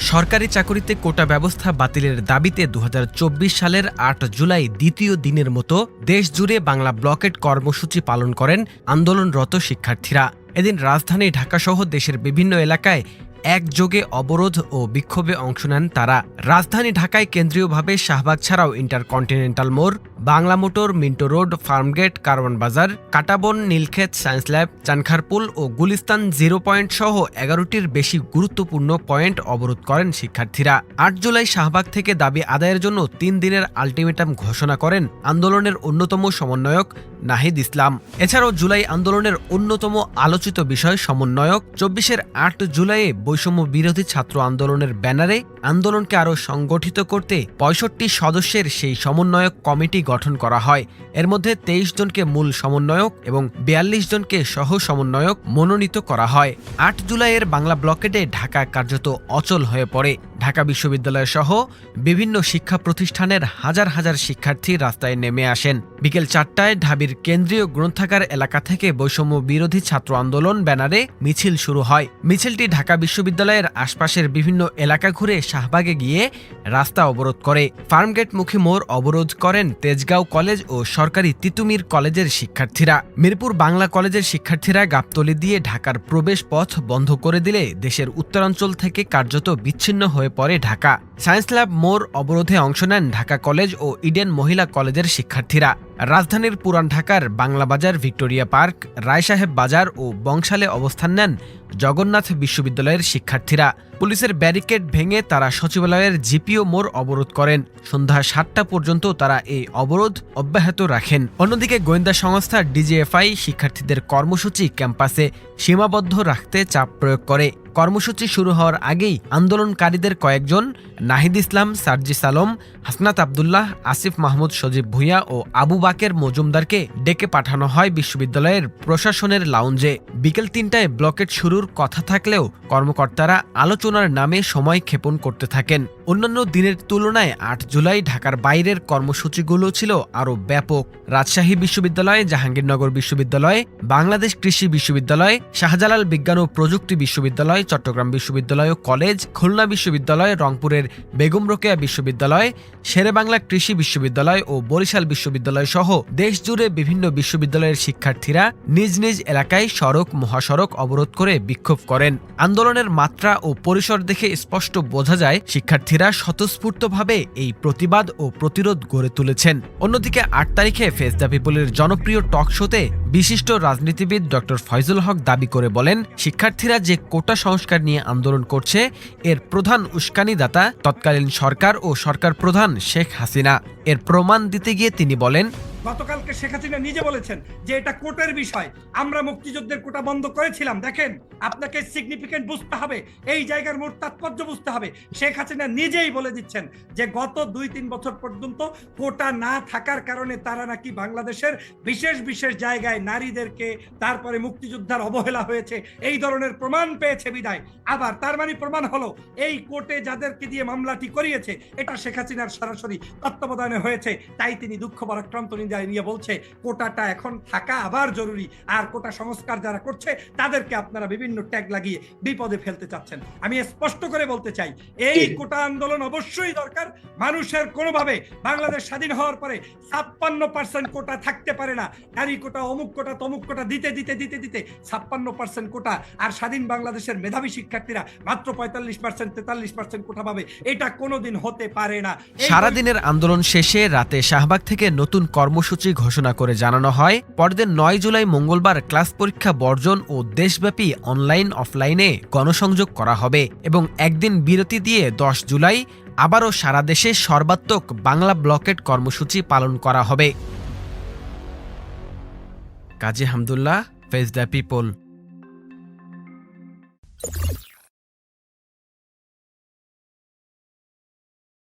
সরকারি চাকরিতে কোটা ব্যবস্থা বাতিলের দাবিতে দু হাজার চব্বিশ সালের আট জুলাই দ্বিতীয় দিনের মতো দেশ জুড়ে বাংলা ব্লকেট কর্মসূচি পালন করেন আন্দোলনরত শিক্ষার্থীরা। এদিন রাজধানী ঢাকাসহ দেশের বিভিন্ন এলাকায় একযোগে অবরোধ ও বিক্ষোভে অংশ নেন তারা। রাজধানী ঢাকায় কেন্দ্রীয়ভাবে শাহবাগ ছাড়াও ইন্টারকন্টিনেন্টাল মোড়, Bangla Motor, Minto Road, Farmgate, Karwan Bazar, Katabon, Nilkhet, Science Lab, Chankharpul ও গুলিস্তান জিরো পয়েন্ট সহ এগারোটির বেশি গুরুত্বপূর্ণ পয়েন্ট অবরোধ করেন শিক্ষার্থীরা। আট জুলাই শাহবাগ থেকে দাবি আদায়ের জন্য তিন দিনের আলটিমেটাম ঘোষণা করেন আন্দোলনের অন্যতম সমন্বয়ক নাহিদ ইসলাম। এছাড়াও জুলাই আন্দোলনের অন্যতম আলোচিত বিষয় সমন্বয়ক, চব্বিশের আট জুলাইয়ে বৈষম্য বিরোধী ছাত্র আন্দোলনের ব্যানারে আন্দোলনকে আরও সংগঠিত করতে পঁয়ষট্টি সদস্যের সেই সমন্বয়ক কমিটি গঠন করা হয়। এর মধ্যে তেইশ জনকে মূল সমন্বয়ক এবং বিয়াল্লিশ জনকে সহ সমন্বয়ক মনোনীত করা হয়। আট জুলাইয়ের বাংলা ব্লকেটে ঢাকা কার্যত অচল হয়ে পড়ে। ঢাকা বিশ্ববিদ্যালয় সহ বিভিন্ন শিক্ষা প্রতিষ্ঠানের হাজার হাজার শিক্ষার্থী রাস্তায় নেমে আসেন। বিকেল চারটায় ঢাবির কেন্দ্রীয় গ্রন্থাগার এলাকা থেকে বৈষম্য বিরোধী ছাত্র আন্দোলন ব্যানারে মিছিল শুরু হয়। মিছিলটি ঢাকা বিশ্ববিদ্যালয়ের আশপাশের বিভিন্ন এলাকা ঘুরে শাহবাগে গিয়ে রাস্তা অবরোধ করে। ফার্মগেট ফার্মগেটমুখী মোড় অবরোধ করেন তেজগাঁও কলেজ ও সরকারি তিতুমির কলেজের শিক্ষার্থীরা। মিরপুর বাংলা কলেজের শিক্ষার্থীরা গাবতলি দিয়ে ঢাকার প্রবেশ পথ বন্ধ করে দিলে দেশের উত্তরাঞ্চল থেকে কার্যত বিচ্ছিন্ন হয়ে পড়ে ঢাকা। সায়েন্স ল্যাব মোড় অবরোধে অংশ নেন ঢাকা কলেজ ও ইডেন মহিলা কলেজের শিক্ষার্থীরা। রাজধানীর পুরান ঢাকার বাংলা বাজার ভিক্টোরিয়া পার্ক, রায়সাহেব বাজার ও বংশালে অবস্থান নেন জগন্নাথ বিশ্ববিদ্যালয়ের শিক্ষার্থীরা। পুলিশের ব্যারিকেড ভেঙে তারা সচিবালয়ের জিপিও মোড় অবরোধ করেন। সন্ধ্যা সাতটা পর্যন্ত তারা এই অবরোধ অব্যাহত রাখেন। অন্যদিকে গোয়েন্দা সংস্থা ডিজিএফআই শিক্ষার্থীদের কর্মসূচি ক্যাম্পাসে সীমাবদ্ধ রাখতে চাপ প্রয়োগ করে। কর্মসূচি শুরু হওয়ার আগেই আন্দোলনকারীদের কয়েকজন, নাহিদ ইসলাম সার্জিস আলম হাসনাত আবদুল্লাহ, আসিফ মাহমুদ, সজীব ভুঁইয়া ও আবু বাকের মজুমদারকে ডেকে পাঠানো হয় বিশ্ববিদ্যালয়ের প্রশাসনের লাউঞ্জে। বিকেল তিনটায় ব্লকেট শুরুর কথা থাকলেও কর্মকর্তারা আলোচনার নামে সময় ক্ষেপণ করতে থাকেন। অন্যান্য দিনের তুলনায় আট জুলাই ঢাকার বাইরের কর্মসূচিগুলো ছিল আরও ব্যাপক। রাজশাহী বিশ্ববিদ্যালয়, জাহাঙ্গীরনগর বিশ্ববিদ্যালয়, বাংলাদেশ কৃষি বিশ্ববিদ্যালয়, শাহজালাল বিজ্ঞান ও প্রযুক্তি বিশ্ববিদ্যালয়, চট্টগ্রাম বিশ্ববিদ্যালয় ও কলেজ, খুলনা বিশ্ববিদ্যালয়, রংপুরের বেগম রোকেয়া বিশ্ববিদ্যালয়, শেরেবাংলা কৃষি বিশ্ববিদ্যালয় ও বরিশাল বিশ্ববিদ্যালয় সহ দেশজুড়ে বিভিন্ন বিশ্ববিদ্যালয়ের শিক্ষার্থীরা নিজ নিজ এলাকায় সড়ক, মহাসড়ক অবরোধ করে বিক্ষোভ করেন। আন্দোলনের মাত্রা ও পরিসর দেখে স্পষ্ট বোঝা যায় শিক্ষার্থীরা স্বতঃস্ফূর্তভাবে এই প্রতিবাদ ও প্রতিরোধ গড়ে তুলেছেন। অন্যদিকে আট তারিখে ফেস দ্য পিপলের জনপ্রিয় টক শোতে বিশিষ্ট রাজনীতিবিদ ডক্টর ফয়জুল হক দাবি করে বলেন, শিক্ষার্থীরা যে কোটা সংস্কার নিয়ে আন্দোলন করছে, এর প্রধান উস্কানিদাতা তৎকালীন সরকার ও সরকার প্রধান শেখ হাসিনা। এর প্রমাণ দিতে গিয়ে তিনি বলেন গতকালকে শেখ হাসিনা নিজে বলেছেন যে এটা কোর্টের বিষয়। আমরা মুক্তিযুদ্ধের কোটা বন্ধ করেছিলাম, দেখেন। আপনাকে সিগনিফিকেন্ট বুঝতে হবে, এই জায়গার মোট তাৎপর্য বুঝতে হবে। শেখ হাসিনা নিজেই বলে দিচ্ছেন যে গত দুই তিন বছর পর্যন্ত কোটা না থাকার কারণে তারা নাকি বাংলাদেশের বিশেষ বিশেষ জায়গায় নারীদেরকে, তারপরে মুক্তিযোদ্ধার অবহেলা হয়েছে, এই ধরনের প্রমাণ পেয়েছে বিদায়। আবার তার মানে প্রমাণ হলো, এই কোর্টে যাদেরকে দিয়ে মামলাটি করিয়েছে, এটা শেখ হাসিনার সরাসরি তত্ত্বাবধানে হয়েছে, তাই তিনি দুঃখ, পরাক্রান্ত নিয়ে নিয়ে বলছে কোটাটা এখন থাকা আবার জরুরি। আর কোটা সংস্কার যারা করছে তাদেরকে আপনারা বিভিন্ন ট্যাগ লাগিয়ে বিপদে ফেলতে চাচ্ছেন। আমি স্পষ্ট করে বলতে চাই এই কোটা আন্দোলন অবশ্যই দরকার। মানুষের কোনোভাবে বাংলাদেশ স্বাধীন হওয়ার পরে ছাপ্পান্ন পার্সেন্ট কোটা থাকতে পারে না। নারী কোটা অমুক কোটা তমুক কোটা দিতে দিতে দিতে দিতে ছাপ্পান্ন পার্সেন্ট কোটা। আর স্বাধীন বাংলাদেশের মেধাবী শিক্ষার্থীরা মাত্র পঁয়তাল্লিশ পার্সেন্ট তেতাল্লিশ পার্সেন্ট কোটা পাবে। এটা কোনোদিন হতে পারে না। সারাদিনের আন্দোলন শেষে রাতে শাহবাগ থেকে নতুন কর্মসূচি ঘোষণা করে জানানো হয়, পরদিন নয় জুলাই মঙ্গলবার ক্লাস পরীক্ষা বর্জন ও দেশব্যাপী অনলাইন, অফলাইনে গণসংযোগ করা হবে এবং একদিন বিরতি দিয়ে দশ জুলাই আবারও সারা দেশে সর্বাত্মক বাংলা ব্লকেট কর্মসূচি পালন করা হবে। কাজী হামদুল্লাহ ফেজদা পিপল।